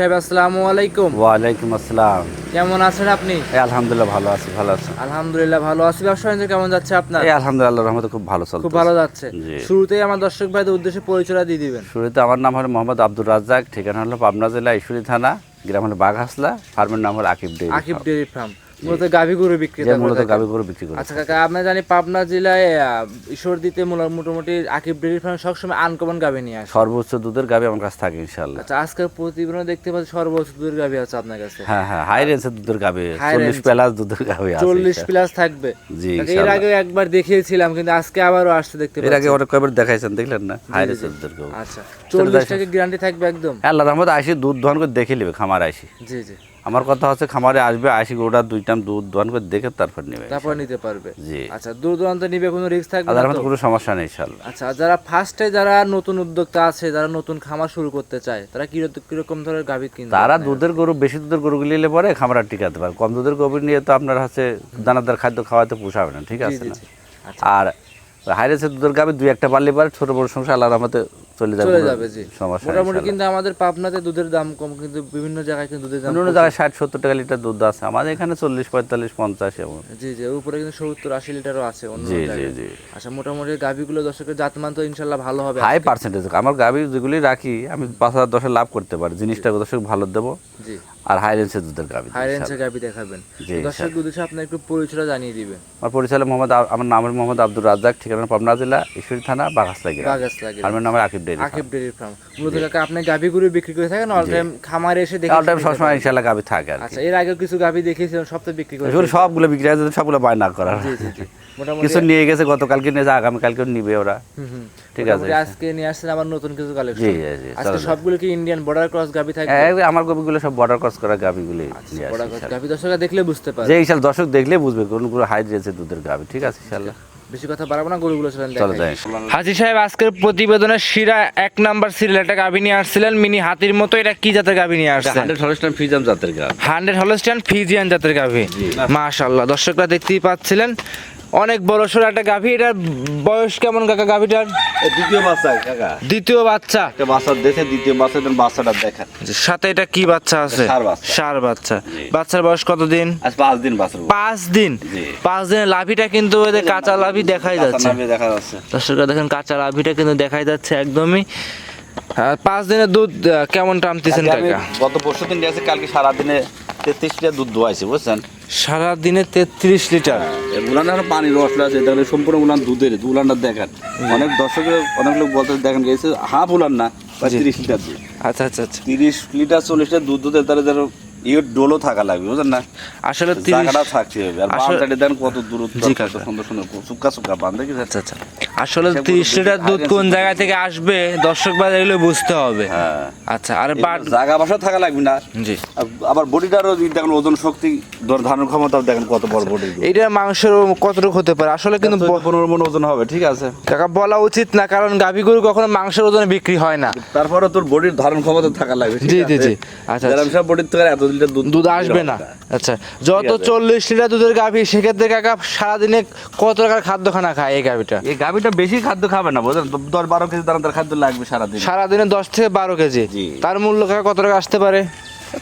সাহেব আসসালামু আলাইকুম। ওয়ালাইকুম আসসালাম। কেমন আছেন আপনি? আলহামদুলিল্লাহ ভালো আছি ভালো আছি আলহামদুলিল্লাহ ভালো আছি। ব্যবসা বাণিজ্য কেমন যাচ্ছে আপনার? এই আলহামদুলিল্লাহ রহমতে খুব ভালো চলছে খুব ভালো যাচ্ছে। শুরুতেই আমার দর্শক ভাইদের উদ্দেশ্যে পরিচয় দিয়ে দিবেন। শুরুতে আমার নাম হলো মোহাম্মদ আব্দুর রাজ্জাক ঠিকানা হলো পাবনা জেলা ঈশ্বরী থানা গ্রাম হলো বাঘাসলা ফার্মের নাম হলো Akib dairy Akib dairy farm. মূলত গাভী গরু বিক্রি মূলত গাভী গরু বিক্রি করে আচ্ছা কাকা আমরা জানি পাবনা জেলায় মোটামুটি আকিব ডেয়ারি ফার্ম সবসময় আনকমন গাভী নিয়ে আসে। সর্বোচ্চ দুধের গাভী আমার কাছে থাকে ইনশাল্লাহ আচ্ছা আজকের প্রতিবেদনে দেখতে পাচ্ছি সর্বোচ্চ দুধের গাভী আছে আপনার কাছে। হ্যাঁ হ্যাঁ হাই রেঞ্জের দুধের গাভী High চল্লিশ range। প্লাস দুধের গাভী আছে। চল্লিশ ইনশাল্লাহ। প্লাস থাকবে। জি এর আগে একবার দেখিয়েছিলাম কিন্তু আজকে আবারও আসতে দেখতে এর আগে অনেক কয়বার দেখাইছেন দেখলেন না? হাই রেঞ্জের দুধের গাভী। আচ্ছা চল্লিশ টাকা গ্যারান্টি থাকবে একদম। হ্যাঁ, আল্লাহ রহমত আইসি দুধ দহন করে দেখে নেবে খামার আইসি। জি জি। আমার কথা হচ্ছে খামারে আসবে আইসি গরুটা দুই টাইম দুধ দহন করে দেখে তারপর নেবে তারপর নিতে পারবে। জি। আচ্ছা দূর দূরান্ত নিবে কোনো রিস্ক থাকবে না তো? কোনো সমস্যা নেই ইনশাল্লাহ। আচ্ছা যারা ফার্স্টে যারা নতুন উদ্যোক্তা আছে যারা নতুন খামার শুরু করতে চায় তারা কি কীরকম ধরনের গাভী কিনবে তারা দুধের গরু বেশি দুধের গরুগুলি নিলে পরে খামার টিকাতে পারে কম দুধের গরু নিয়ে তো আপনার হচ্ছে দানাদার খাদ্য খাওয়াতে পোষাবে না ঠিক আছে না? আচ্ছা। আর হাইরেসের দুধের গাবে দুই একটা পারলে পারে ছোট বড় সংসার আল্লাহর রহমতে চলে যাবে চলে যাবে জি। মোটামুটি কিন্তু আমাদের পাবনাতে দুধের দাম কম কিন্তু বিভিন্ন জায়গায় কিন্তু দুধের দাম অন্য জায়গায় ষাট সত্তর টাকা লিটার দুধ আছে। আমাদের এখানে চল্লিশ পঁয়তাল্লিশ পঞ্চাশ এমন। জি জি উপরে কিন্তু সত্তর আশি লিটারও আছে অন্য জি জি জি। আচ্ছা মোটামুটি গাভিগুলো দর্শকের জাতমান তো ইনশাল্লাহ ভালো হবে। হাই পার্সেন্টেজ আমার গাভি যেগুলি রাখি আমি পাঁচ হাজার দশে লাভ করতে পারি। জিনিসটা দর্শক ভালো দেবো। জি। আর হাই রেঞ্জের দুধের গাভি হাই রেঞ্জের গাভী দেখাবেন। দর্শক উদ্দেশ্যে আপনার একটু পরিচয়টা জানিয়ে দিবেন। আমার পরিচালক মোহাম্মদ আমার নাম মোহাম্মদ আব্দুর রাজ্জাক ঠিকানা পাবনা জেলা ঈশ্বরী থানা বাঘাসলা গ্রাম। বাগাস লাগে ফার্মের নাম Akib dairy Akib dairy farm. মূলত কাকা আপনি গাভী গরু বিক্রি করে থাকেন অল টাইম খামারে এসে দেখে অল টাইম সবসময় গাভি থাকে আর আচ্ছা এর আগে কিছু গাভী দেখিয়েছিলাম সব তো বিক্রি করে সবগুলো বিক্রি হয়ে যাচ্ছে সবগুলো বায়না করার। জি জি জি। কিছু নিয়ে গেছে গতকালকে নিয়েছে আগামীকালকেও নিবে ওরা। ঠিক আছে আজকে নিয়ে আসছেন আবার নতুন কিছু কালেকশন জি জি আজকে সবগুলো কি ইন্ডিয়ান বর্ডার ক্রস গাভী থাকে আমার গবিগুলো সব বর্ডার ক্রস করা গাভিগুলি নিয়ে আসি ক্রস দর্শকরা দেখলে বুঝতে পারে যে ইনশাল দর্শক দেখলে বুঝবে কোনগুলো হাইট দুধের গাভি ঠিক আছে ইনশাল্লাহ। বেশি কথা বাড়াবো না গরুগুলো চলেন চলো যাই। হাজি সাহেব আজকের প্রতিবেদনে শিরা এক নাম্বার সিরিয়াল একটা গাভী নিয়ে আসছিলেন মিনি হাতির মতো এটা কি জাতের গাভী নিয়ে আসছেন? হান্ড্রেড হলস্টাইন ফ্রিজাম জাতের গাভ। হান্ড্রেড হলস্টাইন ফিজিয়ান জাতের গাভী মাশাল্লাহ দর্শকরা দেখতেই পাচ্ছিলেন অনেক বড় সড়ো একটা গাভী। এটার বয়স কেমন কাকা গাভীটার? দ্বিতীয় বাচ্চা কাকা? দ্বিতীয় বাচ্চা। একটা বাচ্চা দেখে দ্বিতীয় বাচ্চা দেন বাচ্চাটা দেখেন। সাথে এটা কি বাচ্চা আছে। সার বাচ্চা। বাচ্চার বয়স কতদিন? আজ পাঁচ দিন বাচ্চা পাঁচ দিন। পাঁচ দিনের লাভিটা কিন্তু ওদের কাঁচা লাভি দেখাই যাচ্ছে। দেখা যাচ্ছে। দর্শকরা দেখেন কাঁচা লাভিটা কিন্তু দেখাই যাচ্ছে একদমই। পাঁচ দিনের দুধ কেমন টানতেছেন কাকা? গত পরশু দিন গেছে কালকে সারাদিনে তেত্রিশ লিটার দুধ দোয়াইছে বুঝছেন? সারাদিনে তেত্রিশ লিটার। উলানটা পানির পানি রস আছে দেখেন সম্পূর্ণ উলান দুধের উলানটা দেখেন। অনেক দর্শকের অনেক লোক বলতে দেখেন গেছে হাফ উলান না তিরিশ লিটার দুধ। আচ্ছা আচ্ছা আচ্ছা। তিরিশ লিটার চল্লিশ লিটার দুধ দুধের তারা ইয়ে ডোলও থাকা লাগবে বুঝলেন না? আসলে জায়গাটা থাকতে হবে আর বাম সাইডে দেন কত দূরত্ব কত সুন্দর সুন্দর সুক্কা সুক্কা বান দেখি আচ্ছা আচ্ছা। আসলে তিরিশ লিটার দুধ কোন জায়গা থেকে। আসবে দর্শক বাজার এগুলো বুঝতে হবে। হ্যাঁ। আচ্ছা আর বাট জায়গা বাসা থাকা লাগবে না। জি। আবার বডিটারও দেখেন ওজন শক্তি ধর ধারণ ক্ষমতাও দেখেন কত বড় বডি এইটার মাংসের কতটুকু হতে পারে? আসলে কিন্তু ব- পনেরো মন ওজন হবে ঠিক আছে। কাকা বলা উচিত না কারণ গাভী গরু কখনো মাংসের ওজনে বিক্রি হয় না। তারপরে তোর বডির ধারণ ক্ষমতা থাকা লাগবে জি, জি, জি। আচ্ছা, সব বডির থেকে এত লিটার দুধ দুধ আসবে না। আচ্ছা যত চল্লিশ লিটার দুধের গাভী সেক্ষেত্রে কাকা সারাদিনে কত টাকার খাদ্য খানা খায় এই গাভীটা? এই গাভীটা বেশি খাদ্য খাবে না বুঝলেন? দশ বারো কেজি দানাদার খাদ্য লাগবে সারাদিন। সারাদিনে দশ থেকে বারো কেজি। তার মূল্য কাকা কত টাকা আসতে পারে?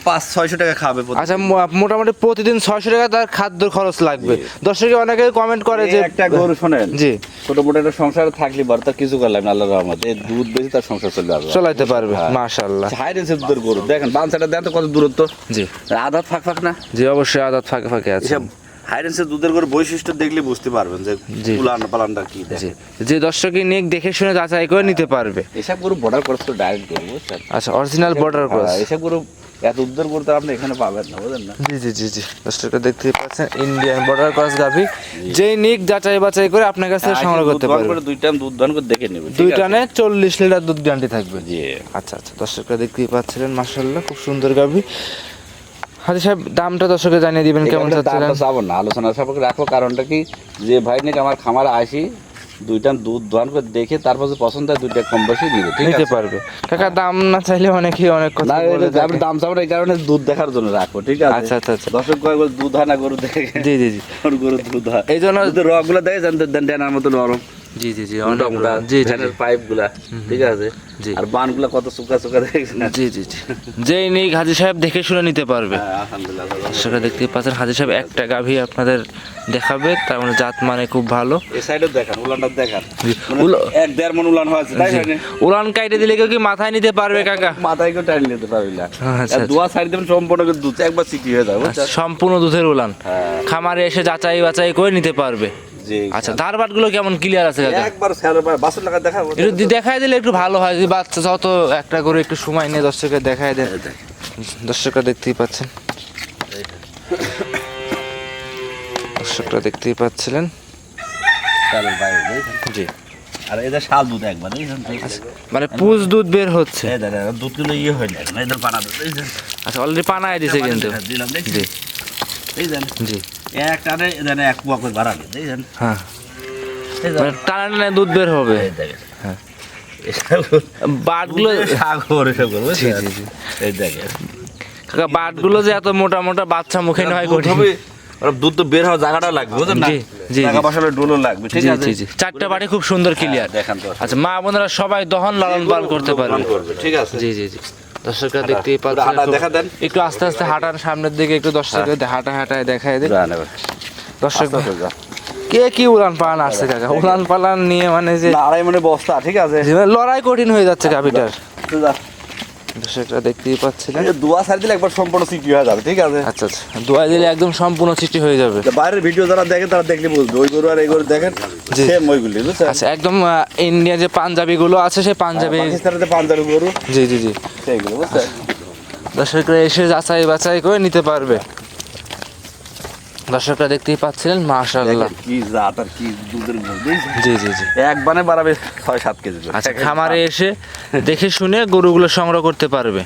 পাঁচ ছয়শো টাকা খাবে আচ্ছা মোটামুটি প্রতিদিন ছয়শো টাকা তার খাদ্য খরচ লাগবে। দর্শকে অনেকে কমেন্ট করে যে একটা গরু শোনেন জি। ছোট মোটো একটা সংসারে থাকলে বড় তার কিছু করলাম না আল্লাহ রহমত। এই দুধ বেশি তার সংসার চলে যাবে চলাইতে পারবে হ্যাঁ। মাশাল্লাহ হাই রেঞ্জের দুধের গরু। দেখেন দেখেন তো কত দূরত্ব। জি। আধা ফাঁক ফাঁক না? জি অবশ্যই আদাত ফাঁকে ফাঁকে আছে। দুধের গরু বৈশিষ্ট্য দেখলে বুঝতে পারবেন যে জি। উলান পালানটা কি। দেখে যে দর্শকই নিক দেখে শুনে যাচাই করে নিতে পারবে। এসব গরু বর্ডার ক্রস করে ডাইরেক্ট গরু আচ্ছা অরিজিনাল বর্ডার ক্রস এসব গরু এত দুধের গরু তো আপনি এখানে পাবেন না বুঝলেন না? জি জি জি জি। দর্শকরা দেখতে পাচ্ছেন ইন্ডিয়ান বর্ডার ক্রস গাভি। যেই নিক যাচাই বাছাই করে আপনার কাছ সংগ্রহ করতে দুধ পারবে। দুই টাইম দুধ দান করে দেখে নেবে ঠিক দুই টানে চল্লিশ লিটার দুধ গ্যারান্টি থাকবে। জি। আচ্ছা আচ্ছা দর্শকরা দেখতেই পাচ্ছিলেন মার্শাল্লাহ খুব সুন্দর গাভি। হাজি সাহেব দামটা দর্শকে জানিয়ে দিবেন কেমন চাচ্ছিলেন? দামটা চাবো না আলোচনা সাপেক্ষে রাখো কারণটা কি? যে ভাই নাকি আমার খামার আসি দুইটা দুধ দোয়ান করে দেখে তারপর পছন্দ হয় দুইটা কম বেশি নিবে ঠিক আছে? পারবে। কাকা দাম না চাইলে অনেকেই অনেক কথা বলে দাম দাম চাবো এই কারণে দুধ দেখার জন্য রাখো ঠিক আছে? আচ্ছা, আচ্ছা, আচ্ছা। দর্শক কয় দুধ হয় না গরু দেখে? জি জি জি। গরু দুধ হয়। এই জন্য রগুলো দেখে জানতে দেন ডেনার মতো নরম জি জি জি মোটা জি জি ফ্যানের ঠিক আছে? আর বান কত শুকা শুকা জি জি জি। যেই নেই হাজি সাহেব দেখে শুনে নিতে পারবে। আলহামদুলিল্লাহ আল্লাহ সেটা দেখতে পাচ্ছেন হাজি সাহেব একটা গাভী আপনাদের দেখাবে তার মানে জাত মানে খুব ভালো। এই সাইডে দেখান উলানটা দেখান। জি। মানে উলা- এক দেড় মন উলান হয়েছে তাই জি। কাইটে দিলে কেউ কি মাথায় নিতে পারবে কাকা? মাথায় কেউ টাইল নিতে পারবি না। আচ্ছা, সাইড দেবেন সম্পূর্ণ দুধ একবার সিটি হয়ে যাবে সম্পূর্ণ দুধের উলান। হ্যাঁ। খামারে এসে যাচাই বাছাই করে নিতে পারবে। জি আচ্ছা ধারবাটগুলো কেমন ক্লিয়ার আছে কাকা একবার বাসন লাগা দেখাবো একটু দি- দেখাই দিলে একটু ভালো হয় যদি বাচ্চা যত একটা করে একটু সময় নিয়ে দর্শকের দেখাই দেন। দর্শকরা দেখতেই পাচ্ছেন। দর্শকরা দেখতেই পাচ্ছিলেন। জি। আর এদের শাল দুধ একবার বুঝছেন? মানে পুজ দুধ বের হচ্ছে। ইয়ে হয় না এদের পানা দুধ আচ্ছা অলরেডি পানায় দিছে কিন্তু। দিলাম জি। জি। এক টানে এদের এক পোয়া করে বাড়াবে দেখছেন? হ্যাঁ। মানে দেখেন। টানা টানা দুধ বের হবে। হ্যাঁ। বাটগুলো সাগর এসব করে, জি বুঝছেন? জি জি এই দেখেন। কাকা বাটগুলো যে এত মোটা মোটা বাচ্চা মুখে দুধ কঠিন। দুধ তো বের হওয়ার জায়গাটা লাগবে বুঝলেন না? টাকা। ডোলো লাগবে ঠিক আছে? চারটা বাটে খুব সুন্দর ক্লিয়ার দেখান তো। আচ্ছা মা বোনেরা সবাই দহন লালন পালন করতে পারবে। ঠিক আছে? জি জি জি। দর্শকরা দেখতেই পাচ্ছেন। একটু আস্তে আস্তে হাঁটার সামনের দিকে একটু দর্শকদের হাঁটা হাঁটায় দেখায় দিন। দর্শক কে কি উড়ান পালান আসছে কাকা? উড়ান পালান নিয়ে মানে যে লড়াই আড়াই মনে বস্তা ঠিক আছে? লড়াই কঠিন হয়ে যাচ্ছে যা। দর্শকরা দেখতেই পাচ্ছিলেন। দোয়া যে দুয়া সাইড দিলে একবার সম্পূর্ণ সৃষ্টি হয়ে যাবে ঠিক আছে? আচ্ছা আচ্ছা। দোয়া দিলে একদম সম্পূর্ণ সৃষ্টি হয়ে যাবে। যে বাইরের ভিডিও যারা দেখে তারা দেখলে বুঝবে। ওই গরু আর এই গরু দেখেন। সেম ওইগুলি আচ্ছা একদম ইন্ডিয়া যে পাঞ্জাবি গুলো আছে সেই পাঞ্জাবি পাকিস্তানের যে পাঞ্জাবি গরু জি জি জি। সেইগুলো বুঝছেন? দর্শকরা এসে যাচাই বাছাই করে নিতে পারবে। দর্শকরা দেখতেই পাচ্ছিলেন মাশাআল্লাহ। কি জাত আর কি দুধের গরু জি জি জি। একবারে বাড়াবে ছয় সাত কেজি আচ্ছা খামারে এসে দেখে শুনে গরুগুলো সংগ্রহ করতে পারবে।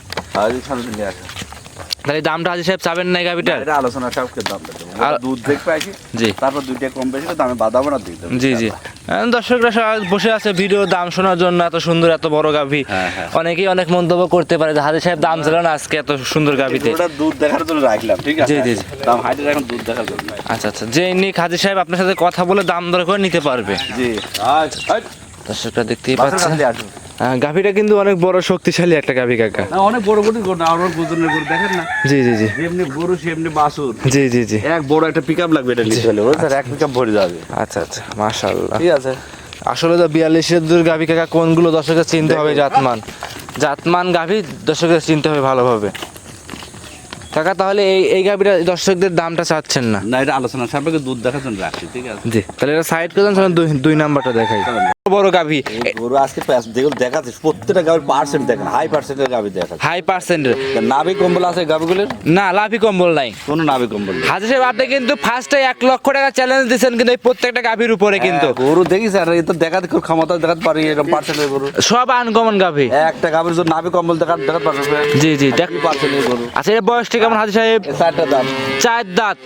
তাহলে দামটা আজি সাহেব চাবেন না এই গাভিটার? এটা আলোচনা সবকে দাম দেবো। আর- দুধ দেখবে জি। তারপর দুইটা কম বেশি তো দামে বাদাবো না দিই জি জি। দর্শকরা বসে আছে ভিডিও দাম শোনার জন্য এত সুন্দর এত বড় গাভি। হ্যাঁ, হ্যাঁ। অনেকেই অনেক মন্তব্য করতে পারে যে হাজি সাহেব দাম ছিল না আজকে এত সুন্দর গাভিতে। দুধ দেখার জন্য রাখলাম ঠিক আছে? জি, জি, জি। দাম হাইটের এখন দুধ দেখার জন্য। আচ্ছা আচ্ছা। যে নিক হাজি সাহেব আপনার সাথে কথা বলে দাম দর করে নিতে পারবে। জি। আচ্ছা দর্শকরা দেখতেই পাচ্ছেন। গাভিটা কিন্তু অনেক বড় শক্তিশালী একটা গাভি কাকা। অনেক বড় গরু গরু না আমার বুজুর্গের গরু দেখেন না। জি জি জি। যেমনি গরু সেমনি বাসুর জি জি জি। এক বড় একটা পিকআপ লাগবে এটা নিতে হলে। বুঝছেন এক পিকআপ ভরে যাবে। আচ্ছা আচ্ছা মাশাআল্লাহ। ঠিক আছে। আসলে তো বিয়াল্লিশের দূর গাভি কাকা কোনগুলো দর্শকের চিনতে হবে জাতমান? জাতমান গাভি দর্শকের চিনতে হবে ভালোভাবে। কাকা তাহলে এই এই গাভিটা দর্শকদের দামটা চাচ্ছেন না? না এটা আলোচনা সাপেক্ষে দুধ দেখার জন্য রাখছি ঠিক আছে? জি তাহলে এটা সাইড করে দুই দুই নাম্বারটা দেখাই। বড় গাভি। এই গরু আজকে যেগুলো দেখাচ্ছে প্রত্যেকটা গাভির পার্সেন্ট দেখেন হাই পার্সেন্টের গাভি দেখাচ্ছে। হাই পার্সেন্টের নাভি কম্বল আছে গাভিগুলোর? না লাভি কম্বল নাই। কোনো নাভি কম্বল। হাজি সাহেব আপনি কিন্তু ফার্স্টে এক লক্ষ টাকা চ্যালেঞ্জ দিচ্ছেন কিন্তু এই প্রত্যেকটা গাভির উপরে কিন্তু। হ্যাঁ, গরু দেখিস আর এটা দেখাতে খুব ক্ষমতা দেখাতে পারি এরকম পার্সেন্টের গরু। সব আনকমন গাভি। একটা গাভির জন্য নাভি কম্বল দেখা দেখাতে পারবে জি জি পার্সেন্টের গরু। আচ্ছা এর বয়সটা কেমন হাজি সাহেব? চারটা দাম চার দাঁত।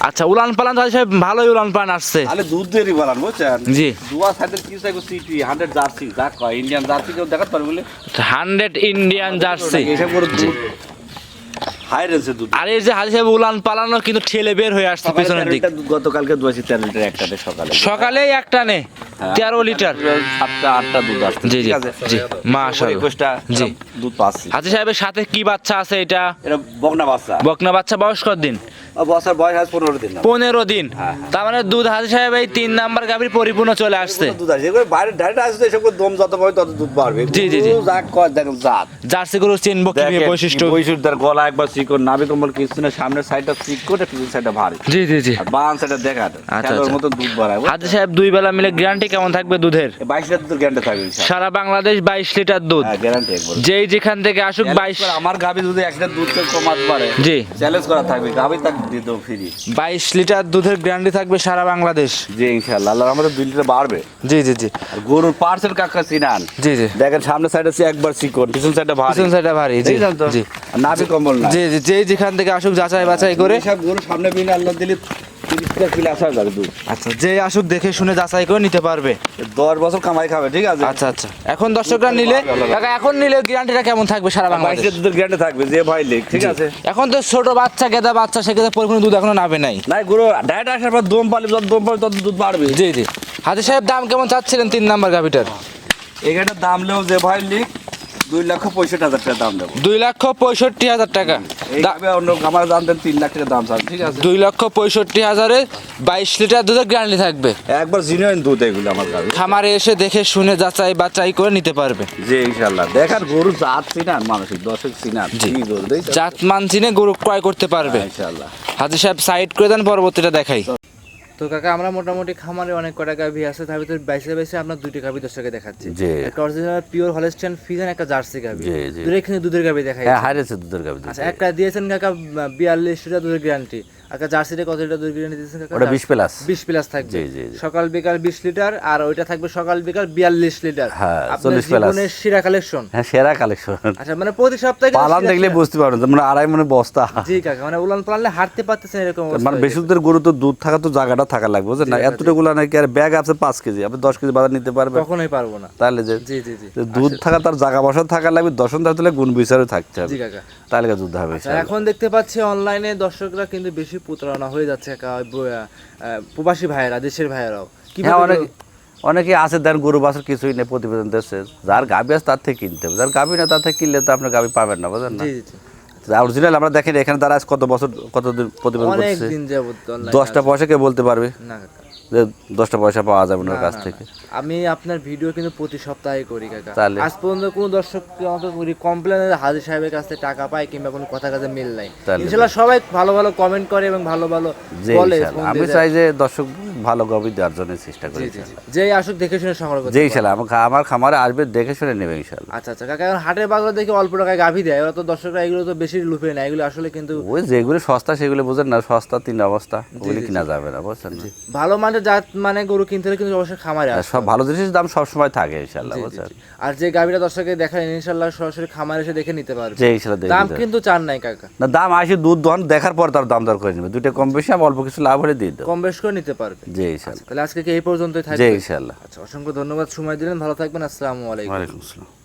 আচ্ছা উলান পালান তো সাহেব ভালোই উলান পালান আসছে। তাহলে দুধ দেরি পালান বুঝছেন? জি। দুয়া সাইডের কি সাইকো সিটি হান্ড্রেড জার্সি যা কয় ইন্ডিয়ান জার্সি কেউ দেখাতে পারবে বলে? Hundred Indian jersey. এসব করে দুধ হাই রেঞ্জের দুধ। আর এই যে হাজি সাহেব উলান পালানো কিন্তু ঠেলে বের হয়ে আসছে পেছনের দিক। গতকালকে দুয়াছি তেরো লিটার একটা সকালে। সকালেই একটা নে হ্যাঁ। তেরো লিটার। সাতটা আটটা দুধ আসছে। জি, জি, জি, মাশাআল্লাহ। একুশটা জি। দুধ পাচ্ছি। হাজি সাহেবের সাথে কি বাচ্চা আছে এটা? এটা বকনা বাচ্চা। বকনা বাচ্চা বয়স কত দিন? বছর বয়স আজ পনেরো দিন। পনেরো দিন। হ্যাঁ, তার মানে দুধ হাজি সাহেব এই তিন নাম্বার গাভীর পরিপূর্ণ চলে আসছে। দুধ আসে এগুলো বাইরে ডাইরেক্ট আসছে এসব দম যত পাবে তত দুধ বাড়বে। জি, জি, জি। যা কয় দেখেন জাত। জার্সি গরু চিনবো কি দেখেন, বৈশিষ্ট্য। বৈশিষ্ট্যের গলা একবার চিকন নাভি কম্বল কিছু না সামনের সাইডটা চিকন পিছনের সাইডটা ভারী। জি জি জি। বাম সাইডটা দেখা আচ্ছা, আচ্ছা। মতো দুধ বাড়ায় হাজি সাহেব দুই বেলা মিলে গ্যারান্টি কেমন থাকবে দুধের? বাইশ লিটার দুধ গ্যান্ডে থাকবে সারা বাংলাদেশ বাইশ লিটার দুধ। গ্যারান্টি যেই যেখান থেকে আসুক বাইশ আমার গাভি যদি একটা দুধ কমাতে পারে। জি। চ্যালেঞ্জ করা থাকবে গাভি তাকে দিয়ে দেবো ফ্রি বাইশ লিটার দুধের গ্যারান্টি থাকবে সারা বাংলাদেশ। জি ইনশাল্লাহ আল্লাহ আমাদের দুই লিটার বাড়বে। জি জি জি। গরুর পার্সেল কাকা চিনান জি জি। দেখেন সামনের সাইডে আছে একবার চিকন পিছন সাইডে ভারী। পিছন সাইডটা ভারী জি জি। নাভি কম্বল না। জি জি যেই যেখান থেকে আসুক যাচাই বাছাই করে সব গরু সামনে বিনে আল্লাহ দিলে তিরিশ টাকা কিলো আসা যাবে দুধ আচ্ছা যে আসুক দেখে শুনে যাচাই করে নিতে পারবে। দশ বছর কামাই খাবে ঠিক আছে? আচ্ছা আচ্ছা। এখন দর্শকরা নিলে কাকা এখন নিলে গ্যারান্টিটা কেমন থাকবে সারা বাংলাদেশ? দুধের গ্যারান্টি থাকবে যে ভাই লেখ ঠিক আছে? এখন তো ছোট বাচ্চা গেদা বাচ্চা সেক্ষেত্রে পরিপূর্ণ দুধ এখনও নাবে নাই। নাই গরু ডায়েট আসার পর দম পালি যত দম পালি তত দুধ বাড়বে। জি জি। হাজি সাহেব দাম কেমন চাচ্ছিলেন তিন নাম্বার গাভিটার? এখানটার দাম নেও যে ভাই লিখ দুই লক্ষ পঁয়ষট্টি হাজার টাকা দাম দেবো। দুই লক্ষ পঁয়ষট্টি হাজার টাকা। এই অন্য আমার দাম দেন তিন লাখ টাকা দাম স্যার ঠিক আছে? দুই লক্ষ পঁয়ষট্টি হাজারে বাইশ লিটার দুধের গ্যারান্টি থাকবে। একবার জিনিয়ন দুধ এগুলো আমার খামারে এসে দেখে শুনে যাচাই বাচাই করে নিতে পারবে। জি ইনশাল্লাহ দেখার গরু জাত চিনান মানসিক দর্শক চিনান জাত জাতমান চিনে গরু ক্রয় করতে পারবে। ইনশাল্লাহ হাজি সাহেব সাইড করে দেন পরবর্তীটা দেখাই। তো কাকা আমরা মোটামুটি খামারে অনেক কটা গাভি আছে তার ভিতরে বাইসে বাইসে আমরা দুটি গাভি দর্শকে দেখাচ্ছি। একটা অরিজিনাল পিওর হলস্টেন ফিজেন একটা জার্সি গাভি। দুটো এখানে দুধের গাভি দেখাই হ্যাঁ হারেছে দুধের গাভি আচ্ছা একটা দিয়েছেন কাকা বিয়াল্লিশ লিটার দুধের গ্যারান্টি জার্সিতে কত লিটার গ্যারান্টি দিয়েছেন কাকা? ওটা বিশ প্লাস। বিশ প্লাস থাকবে। জি, জি। সকাল বিকাল বিশ লিটার আর ওইটা থাকবে সকাল বিকাল বিয়াল্লিশ লিটার। হ্যাঁ, 40 প্লাস। শিরা কালেকশন হ্যাঁ সেরা কালেকশন আচ্ছা মানে প্রতি সপ্তাহে পালান দেখলে বুঝতে পারবেন মানে আড়াই মনে বস্তা। জি কাকা মানে উলান পালালে হাঁটতে পারতেছেন এরকম মানে বেশি দুধের গরু তো দুধ থাকা তো জায়গাটা থাকা লাগবে বুঝলেন না? এতটুকু নাকি আর ব্যাগ আছে পাঁচ কেজি আপনি দশ কেজি বাজার নিতে পারবেন। কখনোই পারব না। তাহলে যে জি জি জি। দুধ থাকা তার জায়গা বসা থাকা লাগবে দশন থাকতে হলে গুণ বিচারে থাকতে হবে। জি কাকা। তাহলে দুধ হবে আচ্ছা, এখন দেখতে পাচ্ছি অনলাইনে দর্শকরা কিন্তু বেশি প্রতারণা হয়ে যাচ্ছে প্রবাসী ভাইয়েরা দেশের ভাইয়েরাও। কি হ্যাঁ অনেক অনেকে আছে দেন গরু বাছর কিছুই নেই প্রতিবেদন দিচ্ছে যার গাবি আছে তার থেকে কিনতে হবে। যার গাবি না তার থেকে কিনলে তো আপনার গাবি পাবেন না বুঝলেন না। অরিজিনাল আমরা দেখেন এখানে তারা কত বছর কতদিন প্রতিবেদন করছে? দশটা পয়সা কে বলতে পারবে? না। যে দশটা পয়সা পাওয়া যাবে না কাছ থেকে। আমি আপনার ভিডিও কিন্তু প্রতি সপ্তাহে করি কাকা। তাহলে? আজ পর্যন্ত কোনো দর্শক আমাকে করি কমপ্লেন হাজির সাহেবের কাছ টাকা পায় কিংবা কোনো কথা কাজে মিল নাই। তাহলে? ইনশাল্লাহ সবাই ভালো ভালো কমেন্ট করে এবং ভালো ভালো বলে। আমি চাই যে দর্শক ভালো গাভি দেওয়ার জন্য চেষ্টা করি। যেই আসুক দেখে শুনে সংগ্রহ করতে যে পারে। ইনশাল্লাহ। আমার আমার খামারে আসবে দেখে শুনে নেবে ইনশাল্লাহ। আচ্ছা আচ্ছা। কাকা এখন হাটের বাজার দেখে অল্প টাকায় গাভি দেয়। ওরা তো দর্শকরা এগুলো তো বেশি লুপে না এগুলো আসলে কিন্তু ওই যেগুলো সস্তা সেগুলো বুঝেন না। সস্তা তিন অবস্থা। ওগুলি কিনা যাবে না বুঝছেন ভালো মানের জাত মানে গরু কিনতে হলে কিন্তু অবশ্যই খামারে আসে সব ভালো জিনিসের দাম সবসময় থাকে ইনশাল্লাহ বুঝছেন? আর যে গাভিটা দর্শকে দেখায় ইনশাল্লাহ সরাসরি খামারে এসে দেখে নিতে পারবে। যে ইনশাল্লাহ দাম কিন্তু চান নাই কাকা। না দাম আসে দুধ দহন দেখার পর তার দাম দর করে নেবে। দুটো কম বেশি আমি অল্প কিছু লাভ হলে দিয়ে দেবো। কম বেশ করে নিতে পারবে। যে ইনশাল্লাহ তাহলে আজকে কি এই পর্যন্তই থাকবে? ইনশাল্লাহ আচ্ছা অসংখ্য ধন্যবাদ। সময় দিলেন। ভালো থাকবেন। আসসালামু আলাইকুম। ওয়ালাইকুম আসসালাম।